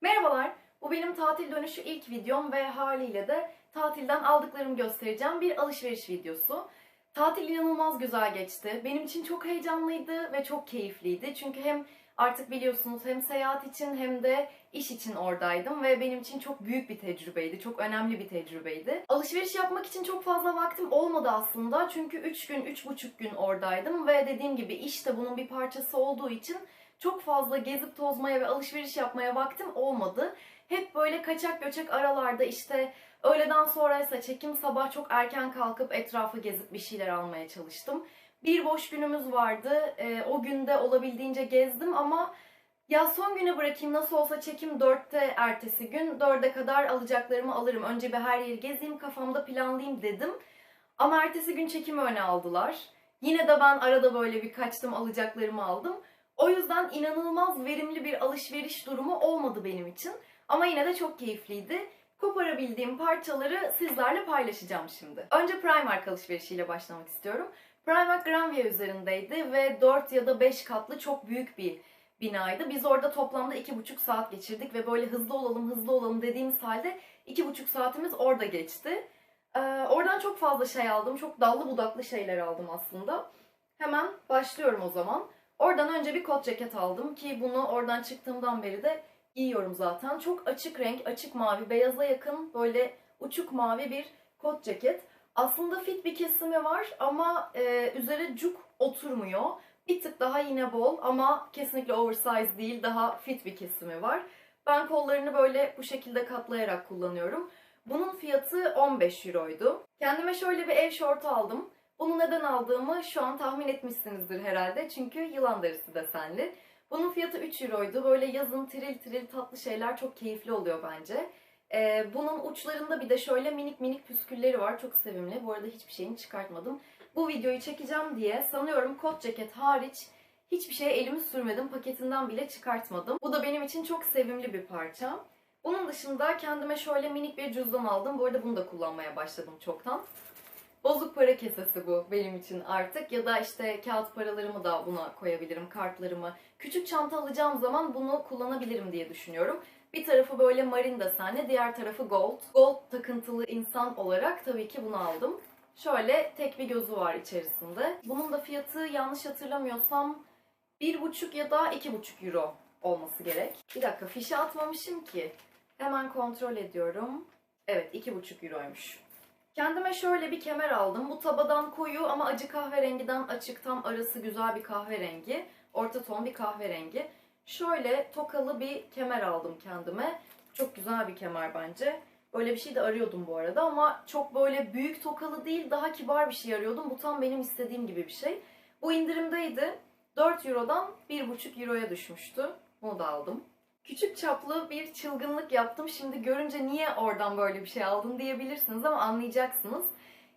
Merhabalar, bu benim tatil dönüşü ilk videom ve haliyle de tatilden aldıklarımı göstereceğim bir alışveriş videosu. Tatil inanılmaz güzel geçti. Benim için çok heyecanlıydı ve çok keyifliydi. Çünkü hem artık biliyorsunuz hem seyahat için hem de iş için oradaydım ve benim için çok büyük bir tecrübeydi. Çok önemli bir tecrübeydi. Alışveriş yapmak için çok fazla vaktim olmadı aslında. Çünkü 3 gün, 3,5 gün oradaydım ve dediğim gibi iş de bunun bir parçası olduğu için çok fazla gezip tozmaya ve alışveriş yapmaya vaktim olmadı. Hep böyle kaçak göçek aralarda işte öğleden sonraysa çekim sabah çok erken kalkıp etrafı gezip bir şeyler almaya çalıştım. Bir boş günümüz vardı. Ee, o günde olabildiğince gezdim ama ya son güne bırakayım nasıl olsa çekim 4'te ertesi gün 4'e kadar alacaklarımı alırım. Önce bir her yeri gezeyim kafamda planlayayım dedim. Ama ertesi gün çekimi öne aldılar. Yine de ben arada böyle bir kaçtım alacaklarımı aldım. O yüzden inanılmaz verimli bir alışveriş durumu olmadı benim için. Ama yine de çok keyifliydi. Koparabildiğim parçaları sizlerle paylaşacağım şimdi. Önce Primark alışverişiyle başlamak istiyorum. Primark Granvia üzerindeydi ve 4 ya da 5 katlı çok büyük bir binaydı. Biz orada toplamda 2,5 saat geçirdik ve böyle hızlı olalım hızlı olalım dediğimiz halde 2,5 saatimiz orada geçti. Ee, oradan çok fazla şey aldım. Çok dallı budaklı şeyler aldım aslında. Hemen başlıyorum o zaman. Oradan önce bir kot ceket aldım ki bunu oradan çıktığımdan beri de giyiyorum zaten. Çok açık renk, açık mavi, beyaza yakın böyle uçuk mavi bir kot ceket. Aslında fit bir kesimi var ama e, üzeri cuk oturmuyor. Bir tık daha yine bol ama kesinlikle oversize değil, daha fit bir kesimi var. Ben kollarını böyle bu şekilde katlayarak kullanıyorum. Bunun fiyatı 15 euroydu. Kendime şöyle bir ev şortu aldım. Bunu neden aldığımı şu an tahmin etmişsinizdir herhalde. Çünkü yılan derisi desenli. Bunun fiyatı 3 euroydu. Böyle yazın tiril tiril tatlı şeyler çok keyifli oluyor bence. Ee, bunun uçlarında bir de şöyle minik minik püskülleri var. Çok sevimli. Bu arada hiçbir şeyini çıkartmadım. Bu videoyu çekeceğim diye sanıyorum kot ceket hariç hiçbir şeye elimi sürmedim. Paketinden bile çıkartmadım. Bu da benim için çok sevimli bir parça. Bunun dışında kendime şöyle minik bir cüzdan aldım. Bu arada bunu da kullanmaya başladım çoktan. Bozuk para kesesi bu benim için artık. Ya da işte kağıt paralarımı da buna koyabilirim, kartlarımı. Küçük çanta alacağım zaman bunu kullanabilirim diye düşünüyorum. Bir tarafı böyle marin desenli, diğer tarafı gold. Gold takıntılı insan olarak tabii ki bunu aldım. Şöyle tek bir gözü var içerisinde. Bunun da fiyatı yanlış hatırlamıyorsam 1,5 ya da 2,5 euro olması gerek. Bir dakika fişe atmamışım ki. Hemen kontrol ediyorum. Evet 2,5 euroymuş. Kendime şöyle bir kemer aldım. Bu tabadan koyu ama acı kahverengiden açık tam arası güzel bir kahverengi. Orta ton bir kahverengi. Şöyle tokalı bir kemer aldım kendime. Çok güzel bir kemer bence. Böyle bir şey de arıyordum bu arada ama çok böyle büyük tokalı değil daha kibar bir şey arıyordum. Bu tam benim istediğim gibi bir şey. Bu indirimdeydi. 4 Euro'dan 1,5 Euro'ya düşmüştü. Bunu da aldım. Küçük çaplı bir çılgınlık yaptım. Şimdi görünce niye oradan böyle bir şey aldın diyebilirsiniz ama anlayacaksınız.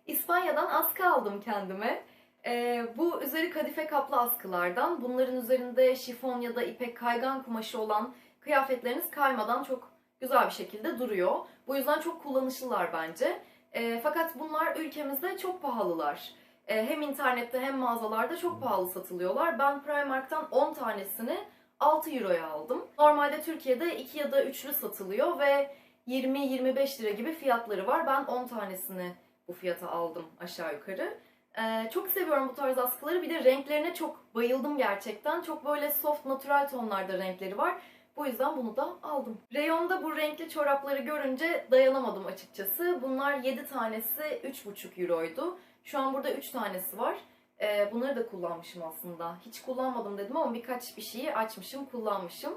İspanya'dan askı aldım kendime. Ee, bu üzeri kadife kaplı askılardan. Bunların üzerinde şifon ya da ipek kaygan kumaşı olan kıyafetleriniz kaymadan çok güzel bir şekilde duruyor. Bu yüzden çok kullanışlılar bence. Ee, fakat bunlar ülkemizde çok pahalılar. Ee, hem internette hem mağazalarda çok pahalı satılıyorlar. Ben Primark'tan 10 tanesini 6 euroya aldım. Normalde Türkiye'de 2 ya da 3'lü satılıyor ve 20-25 lira gibi fiyatları var. Ben 10 tanesini bu fiyata aldım aşağı yukarı. Ee, çok seviyorum bu tarz askıları. Bir de renklerine çok bayıldım gerçekten. Çok böyle soft, natural tonlarda renkleri var. Bu yüzden bunu da aldım. Reyonda bu renkli çorapları görünce dayanamadım açıkçası. Bunlar 7 tanesi 3,5 euroydu. Şu an burada 3 tanesi var. Ee, bunları da kullanmışım aslında. Hiç kullanmadım dedim ama birkaç bir şeyi açmışım, kullanmışım.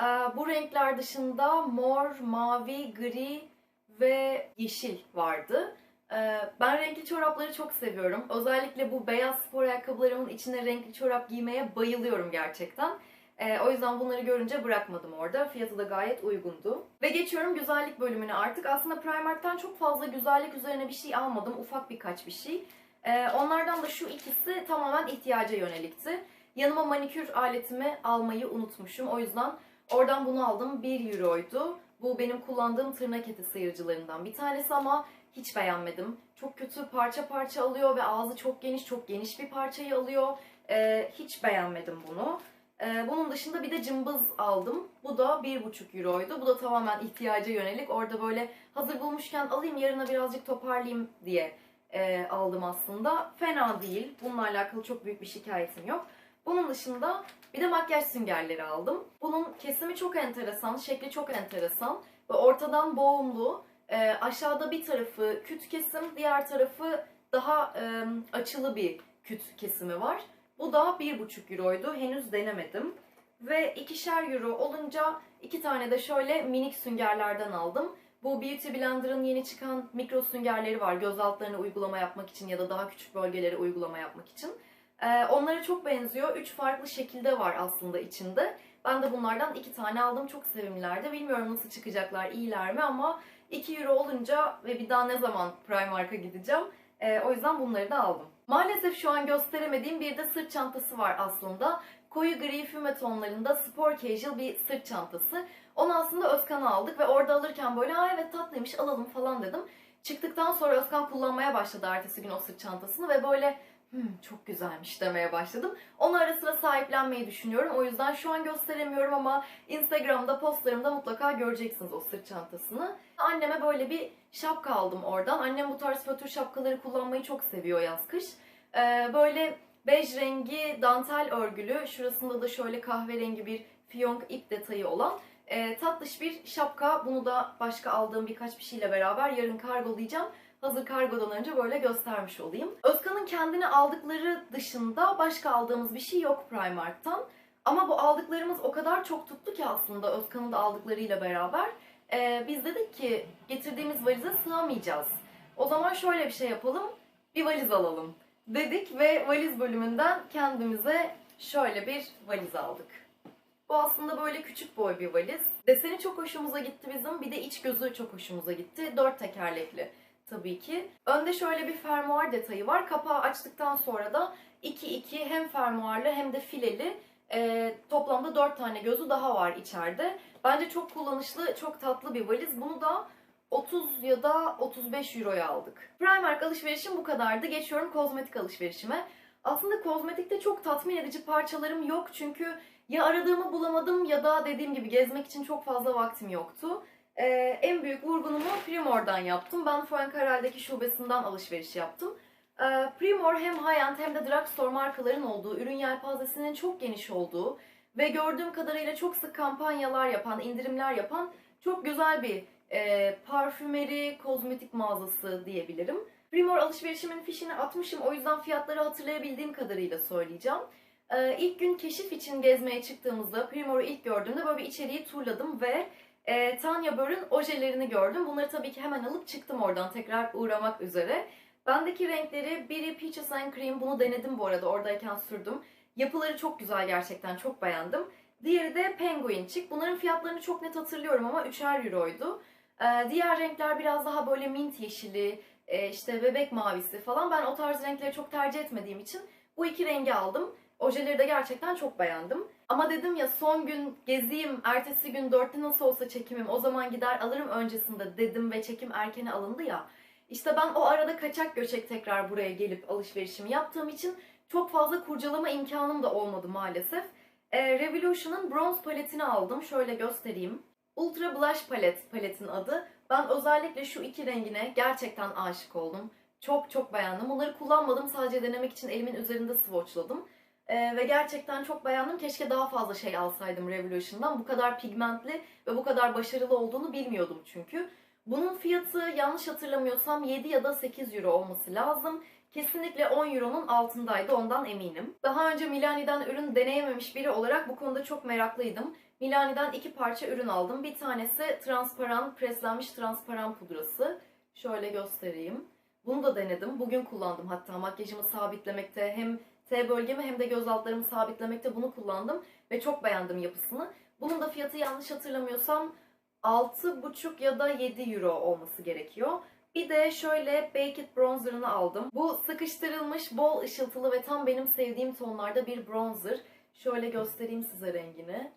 Ee, bu renkler dışında mor, mavi, gri ve yeşil vardı. Ee, ben renkli çorapları çok seviyorum. Özellikle bu beyaz spor ayakkabılarımın içine renkli çorap giymeye bayılıyorum gerçekten. Ee, o yüzden bunları görünce bırakmadım orada. Fiyatı da gayet uygundu. Ve geçiyorum güzellik bölümüne artık. Aslında Primark'tan çok fazla güzellik üzerine bir şey almadım. Ufak birkaç bir şey. Ee, onlardan da şu ikisi tamamen ihtiyaca yönelikti. Yanıma manikür aletimi almayı unutmuşum. O yüzden oradan bunu aldım. 1 euroydu. Bu benim kullandığım tırnak eti sıyırıcılarından bir tanesi ama hiç beğenmedim. Çok kötü parça parça alıyor ve ağzı çok geniş, çok geniş bir parçayı alıyor. Ee, hiç beğenmedim bunu. Ee, bunun dışında bir de cımbız aldım. Bu da 1,5 euroydu. Bu da tamamen ihtiyaca yönelik. Orada böyle hazır bulmuşken alayım yarına birazcık toparlayayım diye e, aldım aslında. Fena değil. Bununla alakalı çok büyük bir şikayetim yok. Bunun dışında bir de makyaj süngerleri aldım. Bunun kesimi çok enteresan, şekli çok enteresan ve ortadan boğumlu. Ee, aşağıda bir tarafı küt kesim, diğer tarafı daha e, açılı bir küt kesimi var. Bu da 1,5 euroydu. Henüz denemedim. Ve ikişer euro olunca iki tane de şöyle minik süngerlerden aldım. Bu Beauty Blender'ın yeni çıkan mikro süngerleri var. Göz altlarına uygulama yapmak için ya da daha küçük bölgelere uygulama yapmak için. Ee, onlara çok benziyor. Üç farklı şekilde var aslında içinde. Ben de bunlardan iki tane aldım. Çok sevimlilerdi. Bilmiyorum nasıl çıkacaklar, iyiler mi ama 2 euro olunca ve bir daha ne zaman Primark'a gideceğim. Ee, o yüzden bunları da aldım. Maalesef şu an gösteremediğim bir de sırt çantası var aslında. Koyu gri füme tonlarında spor casual bir sırt çantası. Onu aslında Özkan'a aldık ve orada alırken böyle aa evet tatlıymış alalım falan dedim. Çıktıktan sonra Özkan kullanmaya başladı ertesi gün o sırt çantasını ve böyle hmm, çok güzelmiş demeye başladım. Onu ara sıra sahiplenmeyi düşünüyorum. O yüzden şu an gösteremiyorum ama Instagram'da postlarımda mutlaka göreceksiniz o sırt çantasını. Anneme böyle bir şapka aldım oradan. Annem bu tarz fötür şapkaları kullanmayı çok seviyor yaz kış. Ee, böyle bej rengi dantel örgülü, şurasında da şöyle kahverengi bir fiyonk ip detayı olan e, tatlış bir şapka. Bunu da başka aldığım birkaç bir şeyle beraber yarın kargolayacağım. Hazır kargodan önce böyle göstermiş olayım. Özkan'ın kendine aldıkları dışında başka aldığımız bir şey yok Primark'tan. Ama bu aldıklarımız o kadar çok tuttu ki aslında Özkan'ın da aldıklarıyla beraber. Ee, biz dedik ki getirdiğimiz valize sığamayacağız. O zaman şöyle bir şey yapalım. Bir valiz alalım dedik ve valiz bölümünden kendimize şöyle bir valiz aldık. Bu aslında böyle küçük boy bir valiz. Deseni çok hoşumuza gitti bizim. Bir de iç gözü çok hoşumuza gitti. Dört tekerlekli tabii ki. Önde şöyle bir fermuar detayı var. Kapağı açtıktan sonra da 2-2 hem fermuarlı hem de fileli e, toplamda 4 tane gözü daha var içeride. Bence çok kullanışlı, çok tatlı bir valiz. Bunu da 30 ya da 35 euroya aldık. Primark alışverişim bu kadardı. Geçiyorum kozmetik alışverişime. Aslında kozmetikte çok tatmin edici parçalarım yok çünkü ya aradığımı bulamadım ya da dediğim gibi gezmek için çok fazla vaktim yoktu. Ee, en büyük vurgunumu Primor'dan yaptım. Ben Fuencarral'deki şubesinden alışveriş yaptım. Ee, Primor hem high-end hem de drugstore markaların olduğu, ürün yelpazesinin çok geniş olduğu ve gördüğüm kadarıyla çok sık kampanyalar yapan, indirimler yapan çok güzel bir e, parfümeri, kozmetik mağazası diyebilirim. Primor alışverişimin fişini atmışım o yüzden fiyatları hatırlayabildiğim kadarıyla söyleyeceğim. Ee, ilk gün keşif için gezmeye çıktığımızda Primor'u ilk gördüğümde böyle bir içeriği turladım ve e, Tanya Burr'un ojelerini gördüm. Bunları tabii ki hemen alıp çıktım oradan tekrar uğramak üzere. Bendeki renkleri biri Peaches and Cream bunu denedim bu arada oradayken sürdüm. Yapıları çok güzel gerçekten çok beğendim. Diğeri de Penguin Chick. Bunların fiyatlarını çok net hatırlıyorum ama 3'er euroydu. Ee, diğer renkler biraz daha böyle mint yeşili, e, işte bebek mavisi falan. Ben o tarz renkleri çok tercih etmediğim için bu iki rengi aldım. Ojeleri de gerçekten çok beğendim. Ama dedim ya son gün gezeyim, ertesi gün dörtte nasıl olsa çekimim, o zaman gider alırım öncesinde dedim ve çekim erkene alındı ya. İşte ben o arada kaçak göçek tekrar buraya gelip alışverişimi yaptığım için çok fazla kurcalama imkanım da olmadı maalesef. Ee, Revolution'ın bronz paletini aldım. Şöyle göstereyim. Ultra Blush Palet paletin adı. Ben özellikle şu iki rengine gerçekten aşık oldum. Çok çok beğendim. Bunları kullanmadım. Sadece denemek için elimin üzerinde swatchladım. Ee, ve gerçekten çok beğendim. Keşke daha fazla şey alsaydım Revolution'dan. Bu kadar pigmentli ve bu kadar başarılı olduğunu bilmiyordum çünkü. Bunun fiyatı yanlış hatırlamıyorsam 7 ya da 8 euro olması lazım. Kesinlikle 10 euronun altındaydı ondan eminim. Daha önce Milani'den ürün deneyememiş biri olarak bu konuda çok meraklıydım. Milani'den iki parça ürün aldım. Bir tanesi transparan, preslenmiş transparan pudrası. Şöyle göstereyim. Bunu da denedim. Bugün kullandım hatta makyajımı sabitlemekte hem T bölgemi hem de göz altlarımı sabitlemekte bunu kullandım. Ve çok beğendim yapısını. Bunun da fiyatı yanlış hatırlamıyorsam 6,5 ya da 7 euro olması gerekiyor. Bir de şöyle Baked Bronzer'ını aldım. Bu sıkıştırılmış, bol ışıltılı ve tam benim sevdiğim tonlarda bir bronzer. Şöyle göstereyim size rengini.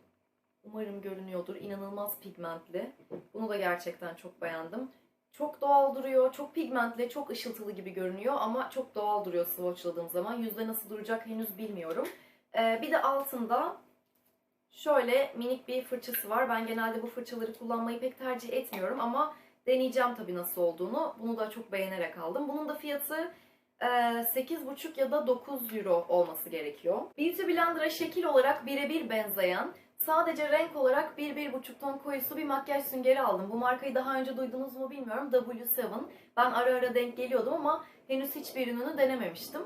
Umarım görünüyordur. İnanılmaz pigmentli. Bunu da gerçekten çok beğendim. Çok doğal duruyor, çok pigmentli, çok ışıltılı gibi görünüyor ama çok doğal duruyor swatchladığım zaman. Yüzde nasıl duracak henüz bilmiyorum. Ee, bir de altında Şöyle minik bir fırçası var. Ben genelde bu fırçaları kullanmayı pek tercih etmiyorum ama deneyeceğim tabii nasıl olduğunu. Bunu da çok beğenerek aldım. Bunun da fiyatı e, 8,5 ya da 9 euro olması gerekiyor. Beauty Blender'a şekil olarak birebir benzeyen, sadece renk olarak 1-1,5 ton koyusu bir makyaj süngeri aldım. Bu markayı daha önce duydunuz mu bilmiyorum. W7. Ben ara ara denk geliyordum ama henüz hiçbir ürününü denememiştim.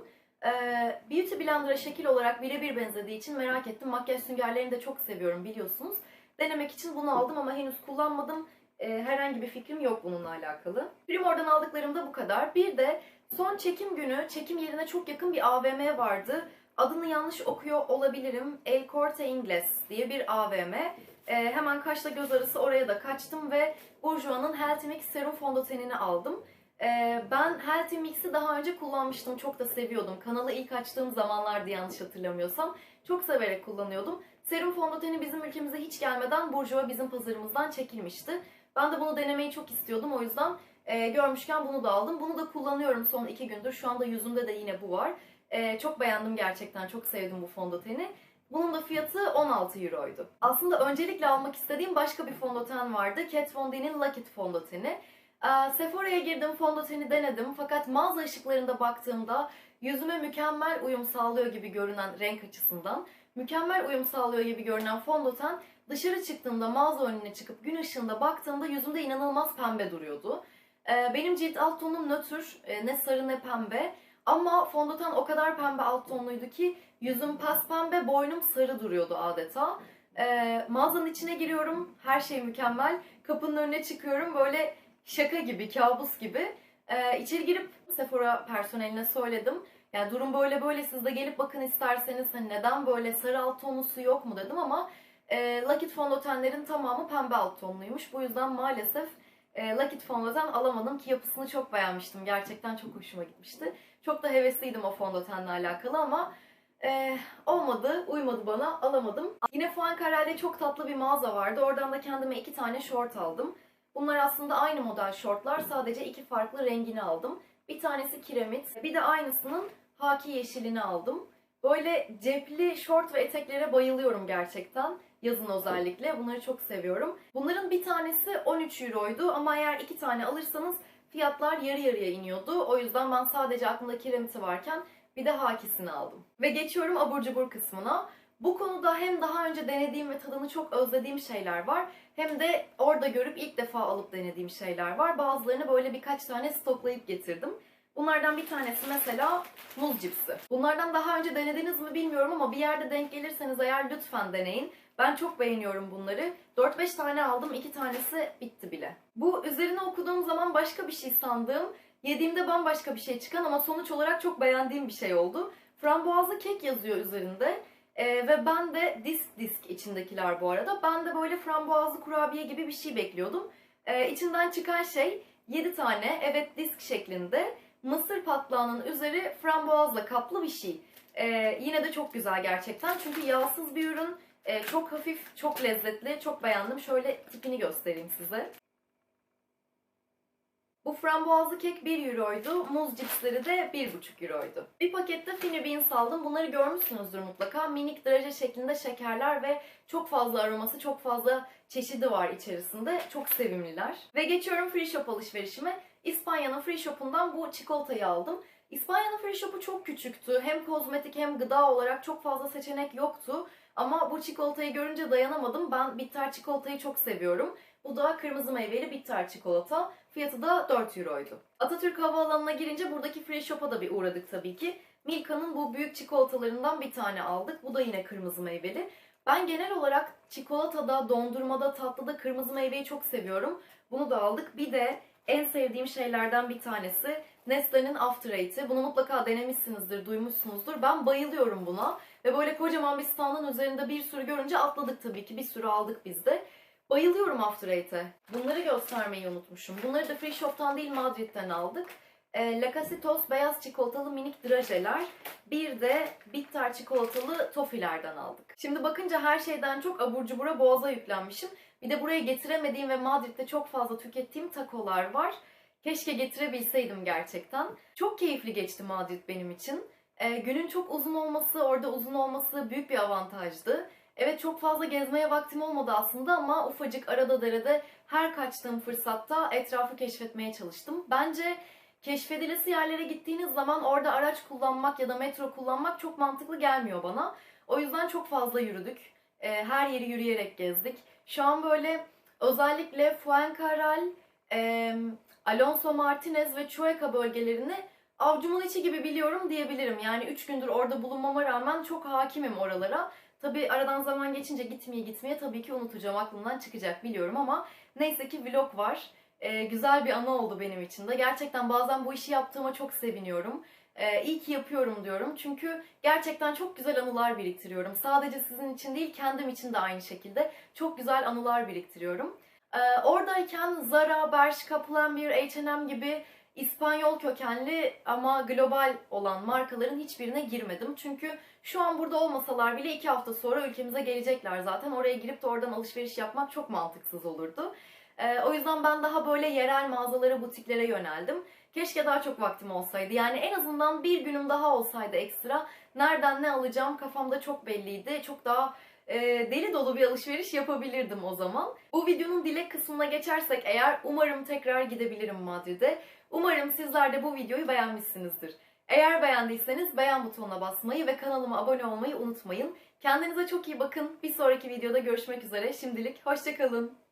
Ee, Beauty Blender'a şekil olarak birebir benzediği için merak ettim. Makyaj süngerlerini de çok seviyorum biliyorsunuz. Denemek için bunu aldım ama henüz kullanmadım. Ee, herhangi bir fikrim yok bununla alakalı. Primor'dan aldıklarım da bu kadar. Bir de son çekim günü çekim yerine çok yakın bir AVM vardı. Adını yanlış okuyor olabilirim. El Corte Inglés diye bir AVM. Ee, hemen kaşla göz arası oraya da kaçtım ve Bourjois'ın Healthy Mix Serum Fondötenini aldım. Ee, ben Healthy Mix'i daha önce kullanmıştım. Çok da seviyordum. Kanalı ilk açtığım zamanlardı yanlış hatırlamıyorsam. Çok severek kullanıyordum. Serum fondöteni bizim ülkemize hiç gelmeden Bourjois bizim pazarımızdan çekilmişti. Ben de bunu denemeyi çok istiyordum. O yüzden e, görmüşken bunu da aldım. Bunu da kullanıyorum son iki gündür. Şu anda yüzümde de yine bu var. E, çok beğendim gerçekten. Çok sevdim bu fondöteni. Bunun da fiyatı 16 euroydu. Aslında öncelikle almak istediğim başka bir fondöten vardı. Kat Von D'nin Lock It fondöteni. Ee, Sephora'ya girdim, fondöteni denedim fakat mağaza ışıklarında baktığımda yüzüme mükemmel uyum sağlıyor gibi görünen renk açısından, mükemmel uyum sağlıyor gibi görünen fondöten dışarı çıktığımda mağaza önüne çıkıp gün ışığında baktığımda yüzümde inanılmaz pembe duruyordu. Ee, benim cilt alt tonum nötr, e, ne sarı ne pembe ama fondöten o kadar pembe alt tonluydu ki yüzüm pes pembe, boynum sarı duruyordu adeta. Ee, mağazanın içine giriyorum, her şey mükemmel. Kapının önüne çıkıyorum böyle şaka gibi, kabus gibi. Ee, içeri girip Sephora personeline söyledim. Yani durum böyle böyle siz de gelip bakın isterseniz hani neden böyle sarı alt tonlusu yok mu dedim ama e, Lock It fondötenlerin tamamı pembe alt tonluymuş. Bu yüzden maalesef e, Lock It fondöten alamadım ki yapısını çok beğenmiştim. Gerçekten çok hoşuma gitmişti. Çok da hevesliydim o fondötenle alakalı ama e, olmadı, uymadı bana, alamadım. Yine Fuencarrel'de çok tatlı bir mağaza vardı. Oradan da kendime iki tane short aldım. Bunlar aslında aynı model şortlar. Sadece iki farklı rengini aldım. Bir tanesi kiremit. Bir de aynısının haki yeşilini aldım. Böyle cepli şort ve eteklere bayılıyorum gerçekten. Yazın özellikle. Bunları çok seviyorum. Bunların bir tanesi 13 euroydu ama eğer iki tane alırsanız fiyatlar yarı yarıya iniyordu. O yüzden ben sadece aklımda kiremiti varken bir de hakisini aldım. Ve geçiyorum abur cubur kısmına. Bu konuda hem daha önce denediğim ve tadını çok özlediğim şeyler var hem de orada görüp ilk defa alıp denediğim şeyler var. Bazılarını böyle birkaç tane stoklayıp getirdim. Bunlardan bir tanesi mesela muz cipsi. Bunlardan daha önce denediniz mi bilmiyorum ama bir yerde denk gelirseniz eğer lütfen deneyin. Ben çok beğeniyorum bunları. 4-5 tane aldım, 2 tanesi bitti bile. Bu üzerine okuduğum zaman başka bir şey sandığım, yediğimde bambaşka bir şey çıkan ama sonuç olarak çok beğendiğim bir şey oldu. Frambuazlı kek yazıyor üzerinde. Ee, ve ben de disk disk içindekiler bu arada. Ben de böyle frambuazlı kurabiye gibi bir şey bekliyordum. Ee, içinden çıkan şey 7 tane evet disk şeklinde mısır patlağının üzeri frambuazla kaplı bir şey. Ee, yine de çok güzel gerçekten çünkü yağsız bir ürün. Ee, çok hafif, çok lezzetli, çok beğendim. Şöyle tipini göstereyim size. Bu frambuazlı kek 1 euroydu. Muz cipsleri de 1,5 euroydu. Bir pakette Finny Beans aldım. Bunları görmüşsünüzdür mutlaka. Minik draje şeklinde şekerler ve çok fazla aroması, çok fazla çeşidi var içerisinde. Çok sevimliler. Ve geçiyorum Free Shop alışverişime. İspanya'nın Free Shop'undan bu çikolatayı aldım. İspanya'nın Free Shop'u çok küçüktü. Hem kozmetik hem gıda olarak çok fazla seçenek yoktu. Ama bu çikolatayı görünce dayanamadım. Ben bitter çikolatayı çok seviyorum. Bu da kırmızı meyveli bitter çikolata. Fiyatı da 4 euroydu. Atatürk Havaalanı'na girince buradaki Free Shop'a da bir uğradık tabii ki. Milka'nın bu büyük çikolatalarından bir tane aldık. Bu da yine kırmızı meyveli. Ben genel olarak çikolatada, dondurmada, tatlıda kırmızı meyveyi çok seviyorum. Bunu da aldık. Bir de en sevdiğim şeylerden bir tanesi Nestle'nin After Eight'i. Bunu mutlaka denemişsinizdir, duymuşsunuzdur. Ben bayılıyorum buna. Ve böyle kocaman bir standın üzerinde bir sürü görünce atladık tabii ki. Bir sürü aldık biz de. Bayılıyorum After Eight'e. Bunları göstermeyi unutmuşum. Bunları da Free Shop'tan değil Madrid'den aldık. E, Lacasitos beyaz çikolatalı minik drajeler. Bir de bitter çikolatalı tofilerden aldık. Şimdi bakınca her şeyden çok abur cubura boğaza yüklenmişim. Bir de buraya getiremediğim ve Madrid'de çok fazla tükettiğim takolar var. Keşke getirebilseydim gerçekten. Çok keyifli geçti Madrid benim için. E, günün çok uzun olması, orada uzun olması büyük bir avantajdı. Evet çok fazla gezmeye vaktim olmadı aslında ama ufacık arada derede her kaçtığım fırsatta etrafı keşfetmeye çalıştım. Bence keşfedilesi yerlere gittiğiniz zaman orada araç kullanmak ya da metro kullanmak çok mantıklı gelmiyor bana. O yüzden çok fazla yürüdük. Ee, her yeri yürüyerek gezdik. Şu an böyle özellikle Fuencarral, e, Alonso Martinez ve Chueca bölgelerini avcumun içi gibi biliyorum diyebilirim. Yani 3 gündür orada bulunmama rağmen çok hakimim oralara. Tabi aradan zaman geçince gitmeye gitmeye tabii ki unutacağım aklımdan çıkacak biliyorum ama neyse ki vlog var. Ee, güzel bir anı oldu benim için de. Gerçekten bazen bu işi yaptığıma çok seviniyorum. Ee, iyi ki yapıyorum diyorum. Çünkü gerçekten çok güzel anılar biriktiriyorum. Sadece sizin için değil kendim için de aynı şekilde çok güzel anılar biriktiriyorum. Ee, oradayken Zara, Bershka, Pull&Bear, H&M gibi İspanyol kökenli ama global olan markaların hiçbirine girmedim. Çünkü şu an burada olmasalar bile iki hafta sonra ülkemize gelecekler zaten. Oraya girip de oradan alışveriş yapmak çok mantıksız olurdu. Ee, o yüzden ben daha böyle yerel mağazalara, butiklere yöneldim. Keşke daha çok vaktim olsaydı. Yani en azından bir günüm daha olsaydı ekstra. Nereden ne alacağım kafamda çok belliydi. Çok daha e, deli dolu bir alışveriş yapabilirdim o zaman. Bu videonun dilek kısmına geçersek eğer umarım tekrar gidebilirim Madrid'e. Umarım sizler de bu videoyu beğenmişsinizdir. Eğer beğendiyseniz beğen butonuna basmayı ve kanalıma abone olmayı unutmayın. Kendinize çok iyi bakın. Bir sonraki videoda görüşmek üzere. Şimdilik hoşçakalın.